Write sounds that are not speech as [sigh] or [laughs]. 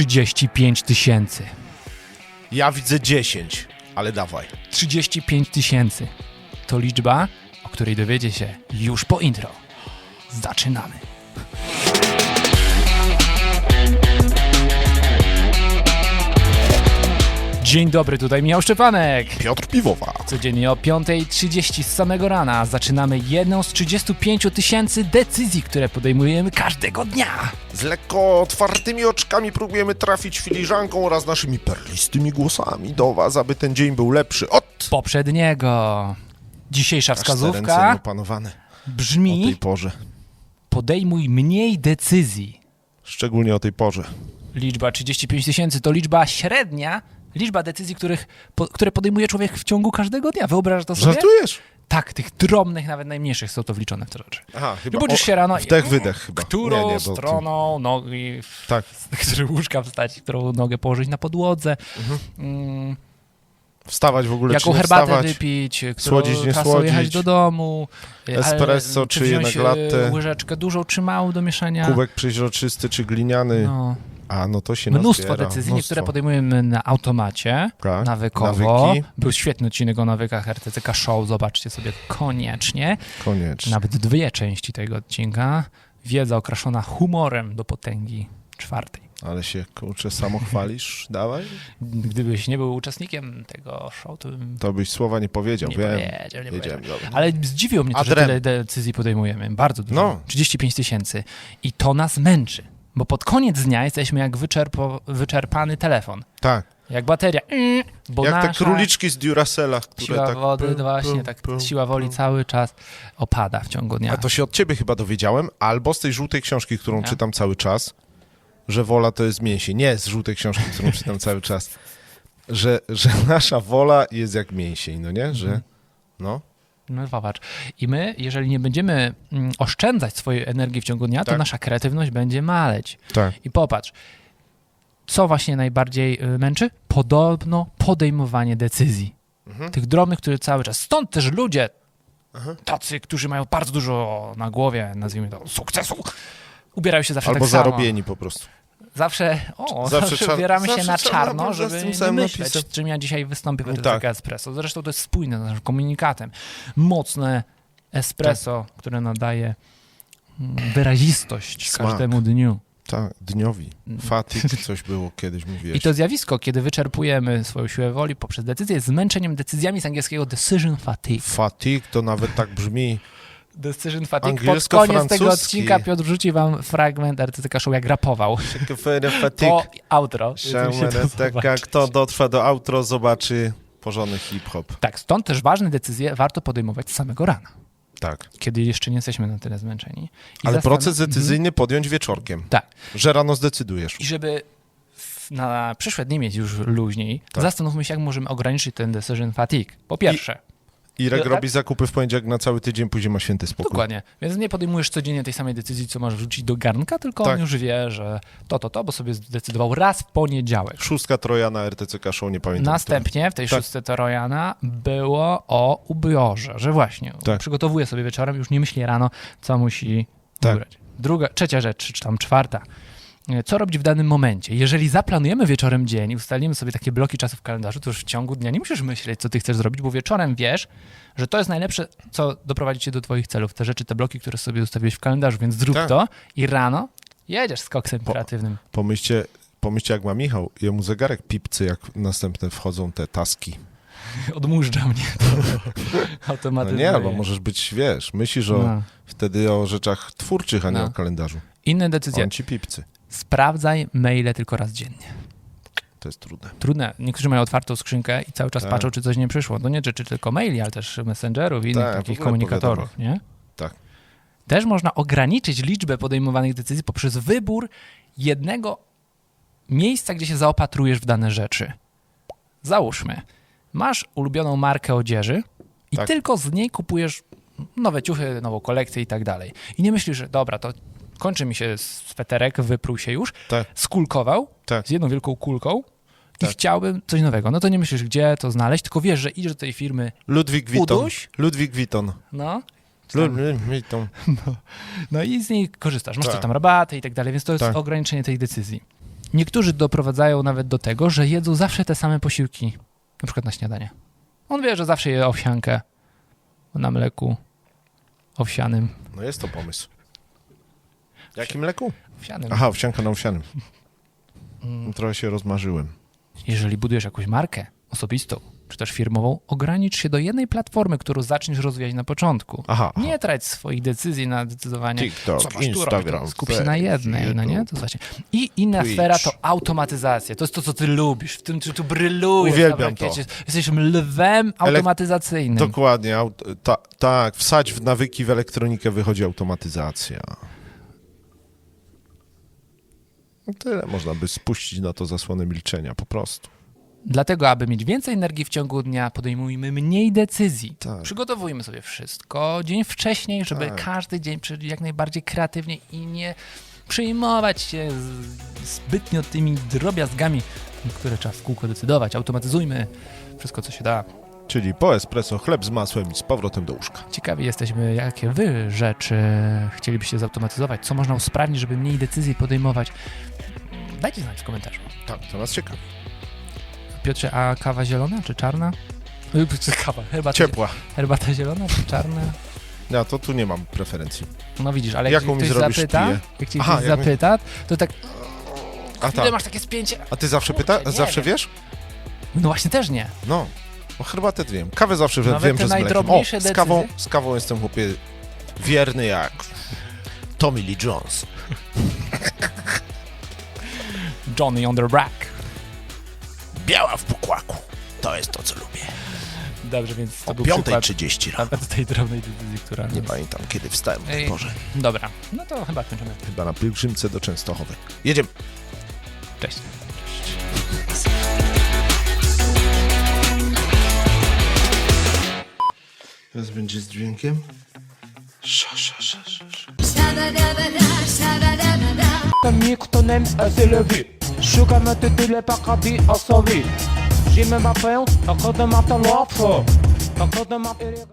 35 tysięcy. Ja widzę 10, ale dawaj. 35 tysięcy. To liczba, o której dowiecie się już po intro. Zaczynamy. Dzień dobry, tutaj Michał Szczepanek. Piotr Piwowa. Codziennie o 5.30 z samego rana zaczynamy jedną z 35 tysięcy decyzji, które podejmujemy każdego dnia. Z lekko otwartymi oczkami próbujemy trafić filiżanką oraz naszymi perlistymi głosami do was, aby ten dzień był lepszy od... Poprzedniego. Dzisiejsza wskazówka opanowane o tej brzmi porze. podejmuj mniej decyzji. Szczególnie o tej porze. Liczba 35 tysięcy to liczba średnia, liczba decyzji, których, po, które podejmuje człowiek w ciągu każdego dnia. Wyobrażasz to sobie? Żartujesz? Tak, tych drobnych, nawet najmniejszych są to wliczone w te rzeczy. Aha, chyba... budzisz się rano i... Wdech, wydech chyba. Którą Nie, nie, stroną nogi, w Tak. [laughs] której łóżka wstać, którą nogę położyć na podłodze, mm, Wstawać w ogóle, jaką czy herbatę wstawać. wypić, Słodzić, nie słodzić. jechać do domu, e, Espresso, ale, czy wziąć jednak latte. e, łyżeczkę dużą czy małą do mieszania. Kubek przeźroczysty czy gliniany. No, A, no to się mnóstwo nazbiera. decyzji, Mnóstwo. niektóre podejmujemy na automacie, Tak, nawykowo. nawyki. Był świetny odcinek o nawykach RTCK Show, zobaczcie sobie koniecznie. Koniecznie. Nawet dwie części tego odcinka. Wiedza okraszona humorem do potęgi czwartej. Ale się, kurczę, samo chwalisz, [laughs] dawaj. Gdybyś nie był uczestnikiem tego show, to bym To byś słowa nie powiedział, nie wiem. powiedział, nie powiedział. Wiedziałem, dobra. Ale zdziwiło mnie to, że Adrem. tyle decyzji podejmujemy. Bardzo dużo. No. 35 tysięcy. I to nas męczy. Bo pod koniec dnia jesteśmy jak wyczerpo, wyczerpany telefon. Tak, Jak bateria. Bo jak te nasza króliczki z Duracella, które siła tak... wody, pum, właśnie, pum, tak pum, siła woli cały czas opada w ciągu dnia. A to się od ciebie chyba dowiedziałem, albo z tej żółtej książki, którą Ja? czytam cały czas, że wola to jest mięsień. Nie, z żółtej książki, którą czytam cały czas. Że, że nasza wola jest jak mięsień, no nie? Że, Mhm. no, No zobacz. I my, jeżeli nie będziemy mm, oszczędzać swojej energii w ciągu dnia, to Tak. nasza kreatywność będzie maleć. tak. I popatrz, co właśnie najbardziej y, męczy? Podobno podejmowanie decyzji. Mhm. Tych drobnych, które cały czas. Stąd też ludzie, tacy, którzy mają bardzo dużo na głowie, nazwijmy to, sukcesu, ubierają się zawsze Albo tak samo. zarobieni po prostu. Zawsze, o, Zawsze zawsze, ubieramy się na czarno, żeby nie myśleć, napisem. czym ja dzisiaj wystąpię w No RTCK tak. Espresso. Zresztą to jest spójne z naszym komunikatem. Mocne espresso, które nadaje mm, wyrazistość Smak. każdemu dniu. Tak, dniowi. Fatyg, [laughs] coś było kiedyś, mówiłeś. Mm. I to zjawisko, kiedy wyczerpujemy swoją siłę woli poprzez decyzję, jest zmęczeniem decyzjami z angielskiego decision fatigue. Fatyg to nawet tak brzmi. Decision fatigue. Pod koniec tego odcinka Piotr rzuci wam fragment RTCK Show, jak rapował. [laughs] Po outro. Taka, kto dotrwa do outro, zobaczy porządny hip-hop. Tak, stąd też ważne decyzje warto podejmować samego rana, Tak. kiedy jeszcze nie jesteśmy na tyle zmęczeni. I Ale proces Mhm. decyzyjny podjąć wieczorkiem. Tak. Że rano zdecydujesz. I żeby na przyszłe dni mieć już luźniej, Tak. zastanówmy się, jak możemy ograniczyć ten decision fatigue. Po pierwsze, Irek robi zakupy w poniedziałek na cały tydzień, później ma święty spokój. Dokładnie. Więc nie podejmujesz codziennie tej samej decyzji, co masz wrzucić do garnka, tylko Tak. on już wie, że to, to, to, bo sobie zdecydował raz w poniedziałek. Szóstka Trojana RTCK Show, nie pamiętam. Następnie w tej Tak. szóstce Torojana było o ubiorze, że właśnie Tak. przygotowuje sobie wieczorem, już nie myśli rano, co musi Tak. ubrać. Druga, trzecia rzecz, czy tam czwarta. Co robić w danym momencie? Jeżeli zaplanujemy wieczorem dzień i ustalimy sobie takie bloki czasu w kalendarzu, to już w ciągu dnia nie musisz myśleć, co ty chcesz zrobić, bo wieczorem wiesz, że to jest najlepsze, co doprowadzi cię do twoich celów. Te rzeczy, te bloki, które sobie ustawiłeś w kalendarzu, więc zrób Tak. to i rano jedziesz z koksem kreatywnym. Pomyślcie, pomyślcie, jak ma Michał. Jemu zegarek pipcy, jak następne wchodzą te taski. [laughs] Odmurza mnie to [laughs] No automatycznie. nie, albo możesz być, wiesz, myślisz o, No. wtedy o rzeczach twórczych, a nie No. o kalendarzu. Inne decyzje. On ci pipcy. Sprawdzaj maile tylko raz dziennie. To jest trudne. Trudne. Niektórzy mają otwartą skrzynkę i cały czas Tak. patrzą, czy coś nie przyszło. To nie dotyczy tylko maili, ale też messengerów i innych Tak, w takich komunikatorów, nie? Tak. Też można ograniczyć liczbę podejmowanych decyzji poprzez wybór jednego miejsca, gdzie się zaopatrujesz w dane rzeczy. Załóżmy, masz ulubioną markę odzieży i Tak. tylko z niej kupujesz nowe ciuchy, nową kolekcję i tak dalej. I nie myślisz, że dobra, to kończy mi się sweterek, wyprół się już, Tak. skulkował Tak. z jedną wielką kulką i Tak. chciałbym coś nowego. No to nie myślisz, gdzie to znaleźć, tylko wiesz, że idziesz do tej firmy, Ludwik Witton. Uduś? Ludwik Witton. no, Ludwik Witton. [laughs] no i z niej korzystasz. Masz Tak. tam rabaty i tak dalej, więc to jest Tak. ograniczenie tej decyzji. Niektórzy doprowadzają nawet do tego, że jedzą zawsze te same posiłki, na przykład na śniadanie. On wie, że zawsze je owsiankę na mleku owsianym. No jest to pomysł. Jakim mleku? owsianym. Aha, owsianka na owsianym. Mm. Trochę się rozmarzyłem. Jeżeli budujesz jakąś markę osobistą, czy też firmową, ogranicz się do jednej platformy, którą zaczniesz rozwijać na początku. Aha, aha. Nie trać swoich decyzji na decydowanie, TikTok, co masz tu Instagram. Skup się na jednej, no nie? YouTube. To właśnie. I inna Twitch. sfera to automatyzacja. To jest to, co ty lubisz, w tym, czy tu brylujesz. Uwielbiam to. Jesteś lwem automatyzacyjnym. Dokładnie. Aut- ta, tak, wsadź w nawyki w elektronikę, wychodzi automatyzacja. No Tyle można by spuścić na to zasłonę milczenia, po prostu. Dlatego, aby mieć więcej energii w ciągu dnia, podejmujmy mniej decyzji. Tak. Przygotowujmy sobie wszystko dzień wcześniej, żeby Tak. każdy dzień przeżyć jak najbardziej kreatywnie i nie przejmować się zbytnio tymi drobiazgami, które trzeba w kółko decydować. Automatyzujmy wszystko, co się da. Czyli po espresso, chleb z masłem i z powrotem do łóżka. Ciekawi jesteśmy, jakie wy rzeczy chcielibyście zautomatyzować, co można usprawnić, żeby mniej decyzji podejmować. Dajcie znać w komentarzu. Tak, to nas ciekawi. Piotrze, a kawa zielona czy czarna? [laughs] Kawa, herbata, Ciepła. herbata zielona czy czarna? Ja to tu nie mam preferencji. No widzisz, ale Jaką jak mi ktoś zrobisz, zapyta, piję? jak cię Aha, ktoś jak mi- zapyta, to tak, A tak. masz takie spięcie? A ty zawsze pyta? Zawsze wiem. wiesz? No właśnie też nie. No. O herbatę wiem. Kawę zawsze Nawet wiem, te że z mlekiem. najdrobniejsze O, z kawą, decyzje? z kawą jestem chłopie wierny jak Tommy Lee Jones. Johnny on the rack. Biała w pukłaku. To jest to, co lubię. Dobrze, więc to O był przykład 5.30 rano. nawet tej drobnej decyzji, która... Nie pamiętam, kiedy wstałem o tej Ej. porze. Dobra, no to chyba kończymy. Chyba na pielgrzymce do Częstochowy. Jedziemy. Cześć. Teraz będzie z dźwiękiem. Sza, sza, sza, sza, sza. Nikt nem s'est levé Sugar me te tyle pakabi a J'ai même pas faim, encore de ma talent Encore de ma